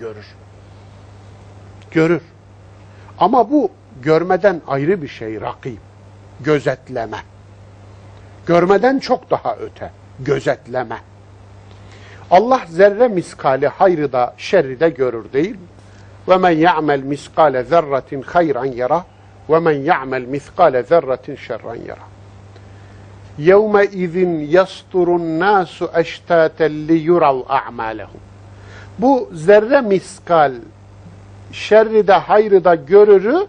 görür. Görür. Ama bu görmeden ayrı bir şey rakip. Gözetleme. Görmeden çok daha öte. Gözetleme. Allah zerre miskali hayrı da şerri de görür değil mi? Ve men ya'mel miskale zerratin hayran yara ve men ya'mel miskale zerratin şerran yara. Yevme izin yasturun nasu eştaten li a'malehum. Bu zerre miskal şerri de hayrı da görürü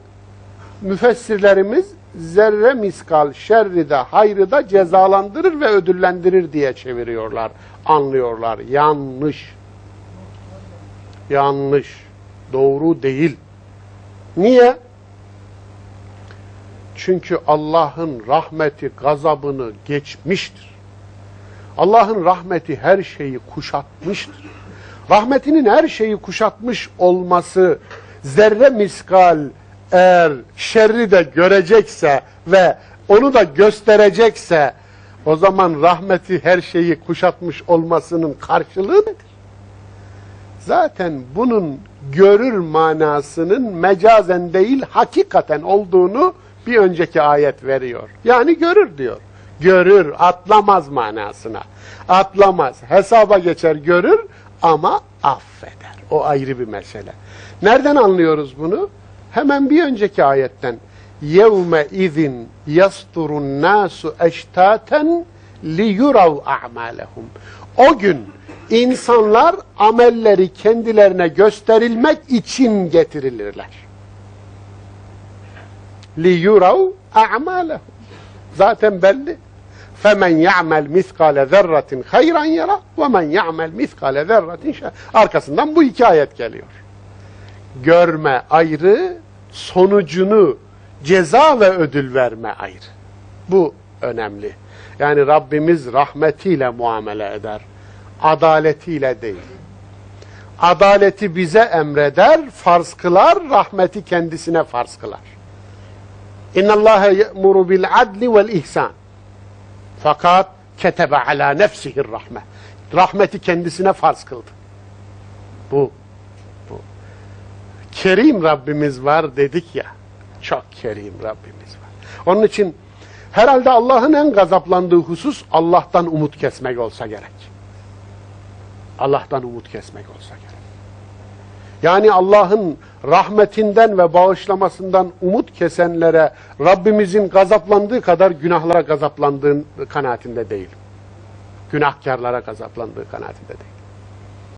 müfessirlerimiz zerre miskal şerri de hayrı da cezalandırır ve ödüllendirir diye çeviriyorlar, anlıyorlar. Yanlış. Yanlış. Doğru değil. Niye? Çünkü Allah'ın rahmeti gazabını geçmiştir. Allah'ın rahmeti her şeyi kuşatmıştır. Rahmetinin her şeyi kuşatmış olması zerre miskal eğer şerri de görecekse ve onu da gösterecekse o zaman rahmeti her şeyi kuşatmış olmasının karşılığı nedir? Zaten bunun görür manasının mecazen değil hakikaten olduğunu bir önceki ayet veriyor. Yani görür diyor. Görür, atlamaz manasına. Atlamaz, hesaba geçer, görür ama affeder. O ayrı bir mesele. Nereden anlıyoruz bunu? Hemen bir önceki ayetten. İzin yasturun nasu eştaten li yurav a'malehum. O gün insanlar amelleri kendilerine gösterilmek için getirilirler. Li yurav a'malehum. Zaten belli. Femen ya'mel miskale zerratin hayran yara ve men ya'mel miskale zerratin. Arkasından bu iki ayet geliyor. Görme ayrı, sonucunu ceza ve ödül verme ayrı. Bu önemli. Yani Rabbimiz rahmetiyle muamele eder. Adaletiyle değil. Adaleti bize emreder, farz kılar, rahmeti kendisine farz kılar. İnna Allah ye'muru bil adli vel ihsan. Fakat ketebe ala nefsihir rahme. Rahmeti kendisine farz kıldı. Bu bu. Kerim Rabbimiz var dedik ya. Çok kerim Rabbimiz var. Onun için herhalde Allah'ın en gazaplandığı husus Allah'tan umut kesmek olsa gerek. Allah'tan umut kesmek olsa gerek. Yani Allah'ın rahmetinden ve bağışlamasından umut kesenlere Rabbimizin gazaplandığı kadar günahlara gazaplandığı kanaatinde değil. Günahkarlara gazaplandığı kanaatinde değil.